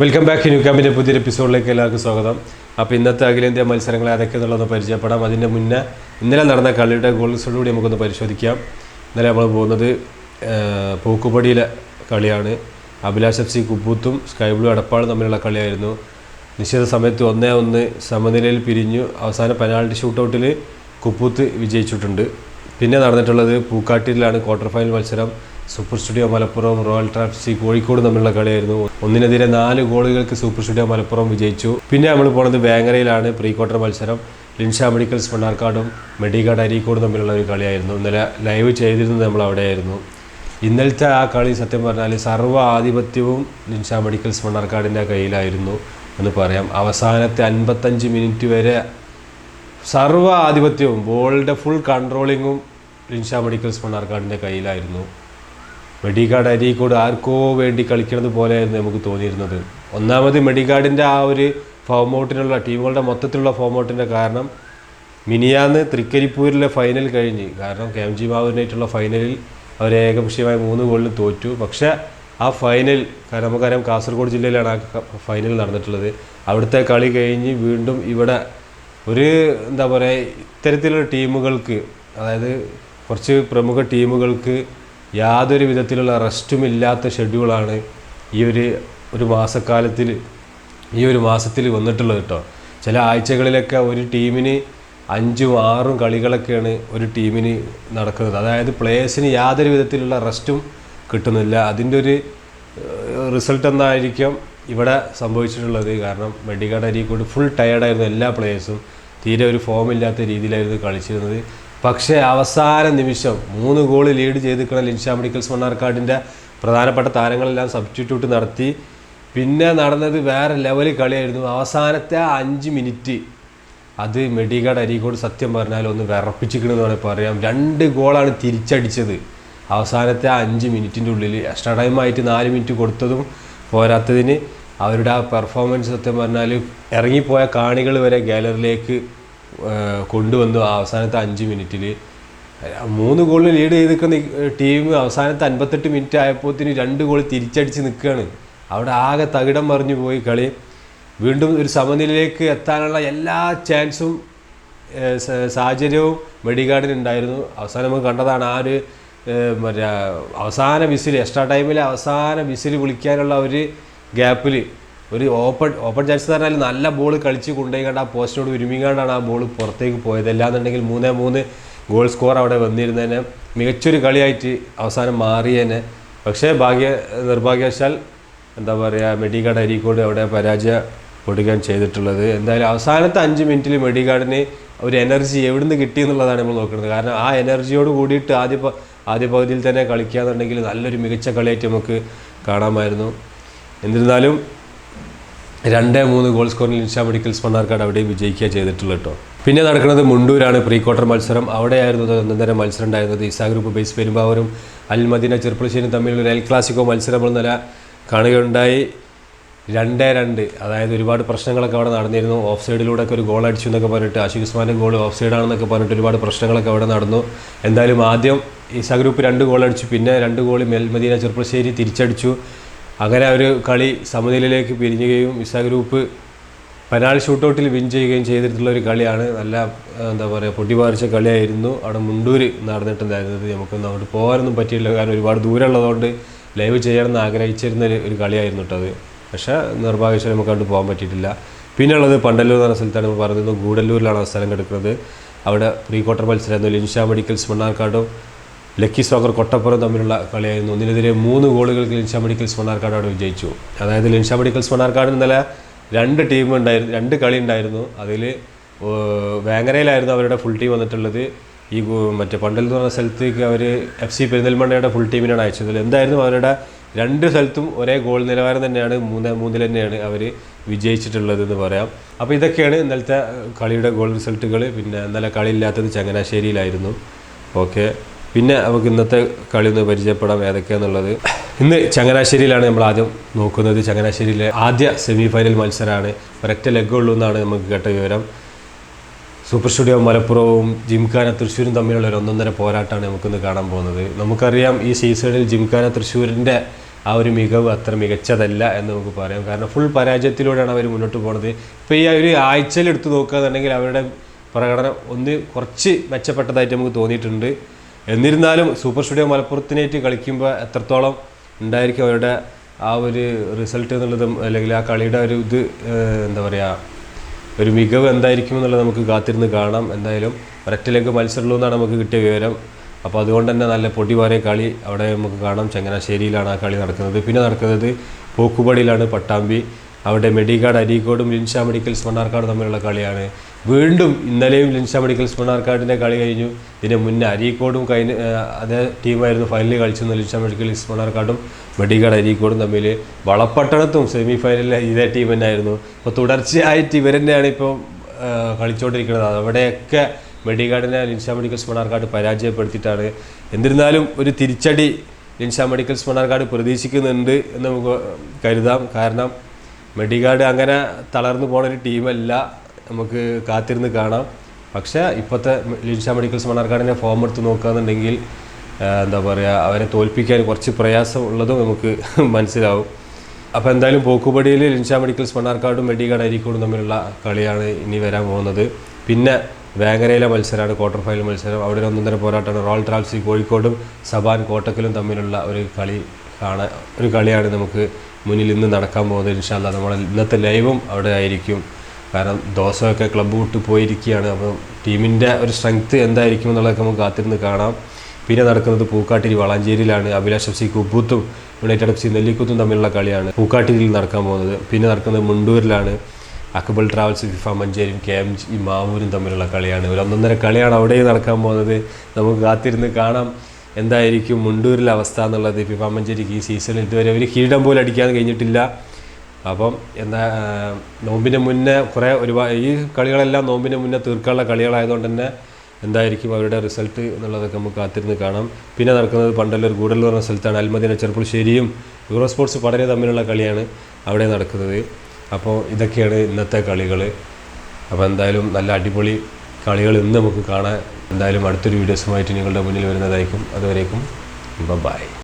Welcome back new ക്യാമ്പിന്റെ പുതിയൊരു എപ്പിസോഡിലേക്ക് എല്ലാവർക്കും സ്വാഗതം. അപ്പോൾ ഇന്നത്തെ അഖിലേന്ത്യാ മത്സരങ്ങൾ ഏതൊക്കെയെന്നുള്ളത് പരിചയപ്പെടാം. അതിന്റെ മുന്നേ ഇന്നലെ നടന്ന കളിയുടെ ഗോൾസോട് കൂടി നമുക്കൊന്ന് പരിശോധിക്കാം. ഇന്നലെ നമ്മൾ പോകുന്നത് പൂക്കുപടിയിലെ കളിയാണ്. അഭിലാഷ് എഫ് സി കുപ്പൂത്തും സ്കൈ ബ്ലൂ അടപ്പാളും തമ്മിലുള്ള കളിയായിരുന്നു. നിശ്ചിത സമയത്ത് ഒന്നേ ഒന്ന് സമനിലയിൽ പിരിഞ്ഞു അവസാന പെനാൾട്ടി ഷൂട്ടൗട്ടിൽ കുപ്പൂത്ത് വിജയിച്ചിട്ടുണ്ട്. പിന്നെ നടന്നിട്ടുള്ളത് പൂക്കാട്ടിലാണ് ക്വാർട്ടർ ഫൈനൽ മത്സരം. സൂപ്പർ സ്റ്റുഡിയോ മലപ്പുറം റോയൽ ട്രാഫ്സി കോഴിക്കോട് തമ്മിലുള്ള കളിയായിരുന്നു. ഒന്നിനെതിരെ നാല് ഗോളുകൾക്ക് സൂപ്പർ സ്റ്റുഡിയോ മലപ്പുറം വിജയിച്ചു. പിന്നെ നമ്മൾ പോണത് വേങ്ങരയിലാണ് പ്രീ ക്വാർട്ടർ മത്സരം. ലിൻഷ മെഡിക്കൽസ് മണ്ണാർക്കാടും മെഡിക്കാട് അരീക്കോടും തമ്മിലുള്ള ഒരു കളിയായിരുന്നു. ഇന്നലെ ലൈവ് ചെയ്തിരുന്നത് നമ്മൾ അവിടെയായിരുന്നു. ഇന്നലത്തെ ആ കളി സത്യം പറഞ്ഞാൽ സർവ ആധിപത്യവും ലിൻഷ മെഡിക്കൽസ് മണ്ണാർക്കാടിന്റെ കയ്യിലായിരുന്നു എന്ന് പറയാം. അവസാനത്തെ അൻപത്തഞ്ച് മിനിറ്റ് വരെ സർവ ആധിപത്യവും ബോളിന്റെ ഫുൾ കൺട്രോളിങ്ങും ലിൻഷ മെഡിക്കൽസ് മണ്ണാർക്കാടിന്റെ കയ്യിലായിരുന്നു. മെഡിക്കാട് അരീക്കോട് ആർക്കോ വേണ്ടി കളിക്കുന്നത് പോലെയായിരുന്നു നമുക്ക് തോന്നിയിരുന്നത്. ഒന്നാമത് മെഡിക്കാടിന്റെ ആ ഒരു ഫോം ഔട്ടിനുള്ള ടീമുകളുടെ മൊത്തത്തിലുള്ള ഫോം ഔട്ടിന്റെ കാരണം മിനിയാന്ന് തൃക്കരിപ്പൂരിലെ ഫൈനൽ കഴിഞ്ഞ്. കാരണം കെ എം ജി ബാബുവിനായിട്ടുള്ള ഫൈനലിൽ അവർ ഏകപക്ഷീയമായി മൂന്ന് ഗോളിന് തോറ്റു. പക്ഷേ ആ ഫൈനൽ കാരണം നമുക്കറിയാം കാസർഗോഡ് ജില്ലയിലാണ് ആ ഫൈനൽ നടന്നിട്ടുള്ളത്. അവിടുത്തെ കളി കഴിഞ്ഞ് വീണ്ടും ഇവിടെ ഒരു എന്താ പറയുക ഇത്തരത്തിലുള്ള ടീമുകൾക്ക് അതായത് കുറച്ച് പ്രമുഖ ടീമുകൾക്ക് യാതൊരു വിധത്തിലുള്ള റെസ്റ്റും ഇല്ലാത്ത ഷെഡ്യൂളാണ് ഈ ഒരു ഒരു മാസക്കാലത്തിൽ ഈ ഒരു മാസത്തിൽ വന്നിട്ടുള്ളത് കേട്ടോ. ചില ആഴ്ചകളിലൊക്കെ ഒരു ടീമിന് അഞ്ചും ആറും കളികളൊക്കെയാണ് ഒരു ടീമിന് നടക്കുന്നത്. അതായത് പ്ലേയേഴ്സിന് യാതൊരു വിധത്തിലുള്ള റെസ്റ്റും കിട്ടുന്നില്ല. അതിന്റെ ഒരു റിസൾട്ട് എന്നായിരിക്കും ഇവിടെ സംഭവിച്ചിട്ടുള്ളത്? കാരണം മെഡിക്കാട് അരീക്കോട് ഫുൾ ടയർഡായിരുന്നു എല്ലാ പ്ലേയേഴ്സും. തീരെ ഒരു ഫോമില്ലാത്ത രീതിയിലായിരുന്നു കളിച്ചിരുന്നത്. പക്ഷേ അവസാന നിമിഷം മൂന്ന് ഗോൾ ലീഡ് ചെയ്തിരിക്കുന്ന ലിൻഷാ മെഡിക്കൽസ് മണ്ണാർക്കാടിന്റെ പ്രധാനപ്പെട്ട താരങ്ങളെല്ലാം സബ്സ്റ്റിറ്റ്യൂട്ട് നടത്തി. പിന്നെ നടന്നത് വേറെ ലെവലിൽ കളിയായിരുന്നു. അവസാനത്തെ അഞ്ച് മിനിറ്റ് അത് മെഡിക്കാട് അരീക്കോട് സത്യം പറഞ്ഞാൽ ഒന്ന് വിറപ്പിച്ചിക്കണമെന്ന് വേണമെങ്കിൽ പറയാം. രണ്ട് ഗോളാണ് തിരിച്ചടിച്ചത്. അവസാനത്തെ അഞ്ച് മിനിറ്റിന്റെ ഉള്ളിൽ എക്സ്ട്രാ ടൈം ആയിട്ട് നാല് മിനിറ്റ് കൊടുത്തതും പോരാത്തതിന് അവരുടെ ആ പെർഫോമൻസ് സത്യം പറഞ്ഞാൽ ഇറങ്ങിപ്പോയ കാണികൾ വരെ ഗാലറിയിലേക്ക് കൊണ്ടുവന്നു അവസാനത്തെ അഞ്ച് മിനിറ്റിൽ മൂന്ന് ഗോളിന് ലീഡ് ചെയ്ത് നിൽക്കുന്ന ടീം അവസാനത്തെ അൻപത്തെട്ട് മിനിറ്റ് ആയപ്പോഴത്തേന് രണ്ട് ഗോൾ തിരിച്ചടിച്ച് നിൽക്കുകയാണ് അവിടെ ആകെ തകിടം മറിഞ്ഞു പോയി കളി. വീണ്ടും ഒരു സമനിലയിലേക്ക് എത്താനുള്ള എല്ലാ ചാൻസും സാഹചര്യവും മെഡിഗാർഡിന് ഉണ്ടായിരുന്നു അവസാനം നമുക്ക് കണ്ടതാണ് ആ ഒരു മറ്റേ അവസാന വിസിൽ എക്സ്ട്രാ ടൈമിൽ അവസാന വിസിൽ വിളിക്കാനുള്ള ഒരു ഗ്യാപ്പിൽ ഒരു ഓപ്പൺ ഓപ്പൺ ചാൻസ് എന്ന് പറഞ്ഞാൽ നല്ല ബോൾ കളിച്ച് കൊണ്ടുപോയി കണ്ട് ആ പോസ്റ്റിനോട് ഉരുമിങ്ങാണ്ടാണ് ആ ബോൾ പുറത്തേക്ക് പോയത്. അല്ലാന്നുണ്ടെങ്കിൽ മൂന്നേ മൂന്ന് ഗോൾ സ്കോർ അവിടെ വന്നിരുന്നതിന് മികച്ചൊരു കളിയായിട്ട് അവസാനം മാറിയേനെ. പക്ഷേ ഭാഗ്യ നിർഭാഗ്യവശാൽ എന്താ പറയുക മെഡിഗാർഡ് അരീക്കോട് അവിടെ പരാജയപ്പെടുകയാണ് ചെയ്തിട്ടുള്ളത്. എന്തായാലും അവസാനത്തെ അഞ്ച് മിനിറ്റിൽ മെഡിഗാർഡിന് ഒരു എനർജി എവിടുന്ന് കിട്ടി എന്നുള്ളതാണ് നമ്മൾ നോക്കുന്നത്. കാരണം ആ എനർജിയോട് കൂടിയിട്ട് ആദ്യ ആദ്യ പകുതിയിൽ തന്നെ കളിക്കുക എന്നുണ്ടെങ്കിൽ നല്ലൊരു മികച്ച കളിയായിട്ട് നമുക്ക് കാണാമായിരുന്നു. എന്നിരുന്നാലും രണ്ട് മൂന്ന് ഗോൾ സ്കോറിൽ ഇൻഷാ മെഡിക്കൽസ് മണ്ണാർക്കാട് അവിടെ വിജയിക്കുക ചെയ്തിട്ടുള്ളൂ കേട്ടോ. പിന്നെ നടക്കുന്നത് മുണ്ടൂരാണ് പ്രീ ക്വാർട്ടർ മത്സരം. അവിടെയായിരുന്നു ഒന്നര മത്സരം ഉണ്ടായിരുന്നത്. ഇസാ ഗ്രൂപ്പ് ബേസ് പെരുമ്പാവൂരും അൽ മദീന ചെറുപ്പളശ്ശേരിയും തമ്മിലുള്ള എൽ ക്ലാസിക്കോ മത്സരം നില കാണുകയുണ്ടായി. രണ്ട് രണ്ട്. അതായത് ഒരുപാട് പ്രശ്നങ്ങളൊക്കെ അവിടെ നടന്നിരുന്നു. ഓഫ് സൈഡിലൂടെ ഒക്കെ ഒരു ഗോൾ അടിച്ചു എന്നൊക്കെ പറഞ്ഞിട്ട് ആഷിഖ് ഉസ്മാന്റെ ഗോൾ ഓഫ് സൈഡാണെന്നൊക്കെ പറഞ്ഞിട്ട് ഒരുപാട് പ്രശ്നങ്ങളൊക്കെ അവിടെ നടന്നു. എന്തായാലും ആദ്യം ഇസാ ഗ്രൂപ്പ് രണ്ട് ഗോൾ അടിച്ചു. പിന്നെ രണ്ട് ഗോൾ മെൽമദീന ചെറുപ്പശ്ശേരി തിരിച്ചടിച്ചു. അങ്ങനെ ഒരു കളി സമനിലയിലേക്ക് പിരിഞ്ഞുകയും ഇസ ഗ്രൂപ്പ് പെനാൾ ഷൂട്ടൗട്ടിൽ വിൻ ചെയ്യുകയും ചെയ്തിട്ടുള്ള ഒരു കളിയാണ്. നല്ല എന്താ പറയുക പൊട്ടിപാറിച്ച കളിയായിരുന്നു. അവിടെ മുണ്ടൂര് നടന്നിട്ടുണ്ടായിരുന്നത്. നമുക്കൊന്നും അങ്ങോട്ട് പോകാനൊന്നും പറ്റിയില്ല. കാരണം ഒരുപാട് ദൂരം ഉള്ളതുകൊണ്ട് ലൈവ് ചെയ്യണമെന്ന് ആഗ്രഹിച്ചിരുന്ന ഒരു- കളിയായിരുന്നു കേട്ടോ അത്. പക്ഷേ നിർഭാഗ്യവശാൽ നമുക്ക് അങ്ങോട്ട് പോകാൻ പറ്റിയിട്ടില്ല. പിന്നെ ഉള്ളത് പണ്ടല്ലൂർ എന്ന് പറഞ്ഞ സ്ഥലത്താണ് നമ്മൾ പറയുന്നത് ഗൂഡല്ലൂരിലാണ് സ്ഥലം കിടക്കുന്നത്. അവിടെ പ്രീ ക്വാർട്ടർ മത്സരമായിരുന്നു. ലിൻഷ മെഡിക്കൽസ് മണ്ണാർക്കാടും ലക്കി സോക്കർ കൊട്ടപ്പുറം തമ്മിലുള്ള കളിയായിരുന്നു. ഒന്നിനെതിരെ മൂന്ന് ഗോളുകൾക്ക് ലിൻഷ മെഡിക്കൽസ് മണ്ണാർക്കാട് അവിടെ വിജയിച്ചു. അതായത് ലിൻഷ മെഡിക്കൽസ് മണ്ണാർക്കാട് ഇന്നലെ രണ്ട് ടീം ഉണ്ടായിരുന്നു രണ്ട് കളി ഉണ്ടായിരുന്നു. അതിൽ വേങ്ങരയിലായിരുന്നു അവരുടെ ഫുൾ ടീം വന്നിട്ടുള്ളത്. ഈ മറ്റേ പണ്ടൽ എന്ന് പറഞ്ഞ സ്ഥലത്തേക്ക് അവർ എഫ് സി പെരിന്തൽമണ്ണയുടെ ഫുൾ ടീമിനാണ് അയച്ചത്. എന്തായിരുന്നു അവരുടെ രണ്ട് സ്ഥലത്തും ഒരേ ഗോൾ നിലവാരം തന്നെയാണ് മൂന്ന് മൂന്നിൽ തന്നെയാണ് അവർ വിജയിച്ചിട്ടുള്ളത് എന്ന് പറയാം. അപ്പോൾ ഇതൊക്കെയാണ് ഇന്നലത്തെ കളിയുടെ ഗോൾ റിസൾട്ടുകൾ പിന്നെ ഇന്നലെ കളിയില്ലാത്തത് ചങ്ങനാശ്ശേരിയിലായിരുന്നു. ഓക്കെ. പിന്നെ നമുക്ക് ഇന്നത്തെ കളി ഒന്ന് പരിചയപ്പെടാം ഏതൊക്കെയാന്നുള്ളത് ഇന്ന് ചങ്ങനാശ്ശേരിയിലാണ് നമ്മൾ ആദ്യം നോക്കുന്നത്. ചങ്ങനാശ്ശേരിയിലെ ആദ്യ സെമി ഫൈനൽ മത്സരമാണ് ഒരൊറ്റ ലെഗ് ഉള്ളൂ എന്നാണ് നമുക്ക് കേട്ട വിവരം. സൂപ്പർ സ്റ്റുഡിയോ മലപ്പുറവും ജിംഖാന തൃശ്ശൂരും തമ്മിലുള്ള ഒരു ഒന്നൊന്നര പോരാട്ടമാണ് നമുക്കിന്ന് കാണാൻ പോകുന്നത്. നമുക്കറിയാം ഈ സീസണിൽ ജിംഖാന തൃശ്ശൂരിന്റെ ആ ഒരു മികവ് അത്ര മികച്ചതല്ല എന്ന് നമുക്ക് പറയാം. കാരണം ഫുൾ പരാജയത്തിലൂടെയാണ് അവർ മുന്നോട്ട് പോകുന്നത് ഇപ്പോൾ ഈ ഒരു ആഴ്ചയിൽ എടുത്ത് നോക്കുകയാണെന്നുണ്ടെങ്കിൽ അവരുടെ പ്രകടനം ഒന്ന് കുറച്ച് മെച്ചപ്പെട്ടതായിട്ട് നമുക്ക് തോന്നിയിട്ടുണ്ട്. എന്നിരുന്നാലും സൂപ്പർ സ്റ്റുഡിയോ മലപ്പുറത്തിനേറ്റ് കളിക്കുമ്പോൾ എത്രത്തോളം ഉണ്ടായിരിക്കും അവരുടെ ആ ഒരു റിസൾട്ട് എന്നുള്ളതും അല്ലെങ്കിൽ ആ കളിയുടെ ഒരു ഇത് എന്താ പറയുക ഒരു മികവ് എന്തായിരിക്കും എന്നുള്ളത് നമുക്ക് കാത്തിരുന്ന് കാണാം. എന്തായാലും ഒരൊറ്റലേക്ക് മത്സരമുള്ളൂ എന്നാണ് നമുക്ക് കിട്ടിയ വിവരം. അപ്പോൾ അതുകൊണ്ട് തന്നെ നല്ല പൊടിപാറിയ കളി അവിടെ നമുക്ക് കാണാം. ചങ്ങനാശ്ശേരിയിലാണ് ആ കളി നടക്കുന്നത്. പിന്നെ നടക്കുന്നത് പോക്കുപടിയിലാണ് പട്ടാമ്പി. അവിടെ മെഡിക്കാട് അരീക്കോടും ലിൻഷ മെഡിക്കൽസ് മണ്ണാർക്കാട് തമ്മിലുള്ള കളിയാണ്. വീണ്ടും ഇന്നലെയും ലിൻഷ മെഡിക്കൽസ് മണ്ണാർക്കാടിന്റെ കളി കഴിഞ്ഞു. ഇതിന് മുന്നേ അരീക്കോടും കഴിഞ്ഞ അതേ ടീമായിരുന്നു ഫൈനലിൽ കളിച്ചിരുന്ന ലിൻഷ മെഡിക്കൽസ് മണ്ണാർക്കാടും മെഡിക്കാട് അരീക്കോടും തമ്മിൽ വളപ്പട്ടണത്തും സെമി ഫൈനലിൽ ഇതേ ടീം തന്നെയായിരുന്നു. അപ്പോൾ തുടർച്ചയായിട്ട് ഇവർ തന്നെയാണ് ഇപ്പോൾ കളിച്ചുകൊണ്ടിരിക്കുന്നത് അവിടെയൊക്കെ മെഡിക്കാടിനെ ലിൻഷ മെഡിക്കൽസ് മണ്ണാർക്കാട് പരാജയപ്പെടുത്തിയിട്ടാണ്. എന്നിരുന്നാലും ഒരു തിരിച്ചടി ലിൻഷ മെഡിക്കൽസ് മണ്ണാർക്കാട് പ്രതീക്ഷിക്കുന്നുണ്ട് എന്ന് നമുക്ക് കരുതാം. കാരണം മെഡിക്കാട് അങ്ങനെ തളർന്നു പോണ ഒരു ടീമല്ല. നമുക്ക് കാത്തിരുന്ന് കാണാം. പക്ഷേ ഇപ്പോഴത്തെ ലിൻഷ മെഡിക്കൽസ് മണ്ണാർക്കാടിനെ ഫോം എടുത്ത് നോക്കുകയാണെന്നുണ്ടെങ്കിൽ എന്താ പറയുക അവരെ തോൽപ്പിക്കാൻ കുറച്ച് പ്രയാസമുള്ളതും നമുക്ക് മനസ്സിലാവും. അപ്പോൾ എന്തായാലും പോക്കുപടിയിൽ ലിൻഷ മെഡിക്കൽസ് മണ്ണാർക്കാടും മെഡിക്കാട് അരിക്കോടും തമ്മിലുള്ള കളിയാണ് ഇനി വരാൻ പോകുന്നത്. പിന്നെ വേങ്ങരയിലെ മത്സരമാണ് ക്വാർട്ടർ ഫൈനൽ മത്സരം. അവിടെ ഒന്നൊന്നര പോരാട്ടമാണ്. റോൾ ട്രാവൽസി കോഴിക്കോടും സബാൻ കോട്ടക്കലും തമ്മിലുള്ള ഒരു കളി കാണാൻ ഒരു കളിയാണ് നമുക്ക് മുന്നിൽ ഇന്ന് നടക്കാൻ പോകുന്നത് ഇൻഷാല്ല നമ്മൾ ഇന്നത്തെ ലൈവും അവിടെ ആയിരിക്കും. കാരണം ദോശമൊക്കെ ക്ലബ്ബ് വിട്ട് പോയിരിക്കുകയാണ്. അപ്പം ടീമിന്റെ ഒരു സ്ട്രെങ്ത്ത് എന്തായിരിക്കും എന്നുള്ളതൊക്കെ നമുക്ക് കാത്തിരുന്ന് കാണാം. പിന്നെ നടക്കുന്നത് പൂക്കാട്ടിരി വളാഞ്ചേരിയിലാണ്. അഭിലാഷ് എഫ് സി കുബൂത്തും യുണൈറ്റഡ് എഫ് സി നെല്ലിക്കുത്തും തമ്മിലുള്ള കളിയാണ്. പൂക്കാട്ടിരിയിൽ നടക്കാൻ പോകുന്നത്. പിന്നെ നടക്കുന്നത് മുണ്ടൂരിലാണ്. അക്ബൽ ട്രാവൽസ് ഫിഫ മഞ്ചേരിയും കെ എം ജി മാവൂരും തമ്മിലുള്ള കളിയാണ്. ഒരു ഒന്നൊന്നര കളിയാണ് അവിടെയും നടക്കാൻ പോകുന്നത്. നമുക്ക് കാത്തിരുന്ന് കാണാം എന്തായിരിക്കും മുണ്ടൂരിലെ അവസ്ഥ എന്നുള്ളത്. ഫിഫ മഞ്ചേരിക്ക് ഈ സീസണിൽ ഇതുവരെ ഒരു കിരീടം പോലും അടിക്കാൻ കഴിഞ്ഞിട്ടില്ല. അപ്പം എന്താ നോമ്പിന് മുന്നേ കുറേ ഒരുപാട് ഈ കളികളെല്ലാം നോമ്പിന് മുന്നേ തീർക്കാനുള്ള കളികളായതുകൊണ്ട് തന്നെ എന്തായിരിക്കും അവരുടെ റിസൾട്ട് എന്നുള്ളതൊക്കെ നമുക്ക് കാത്തിരുന്ന് കാണാം. പിന്നെ നടക്കുന്നത് പണ്ടല്ലൂർ ഗൂഡല്ലൂർ എന്ന സ്ഥലത്താണ്. അൽമദീന ചെറുപ്പുളശ്ശേരിയും യൂറോ സ്പോർട്സ് പടരെ തമ്മിലുള്ള കളിയാണ് അവിടെ നടക്കുന്നത്. അപ്പോൾ ഇതൊക്കെയാണ് ഇന്നത്തെ കളികൾ അപ്പോൾ എന്തായാലും നല്ല അടിപൊളി കളികൾ ഇന്ന് നമുക്ക് കാണാൻ എന്തായാലും അടുത്തൊരു വീഡിയോസുമായിട്ട് നിങ്ങളുടെ മുന്നിൽ വരുന്നതായിരിക്കും. അതുവരേക്കും ബൈ.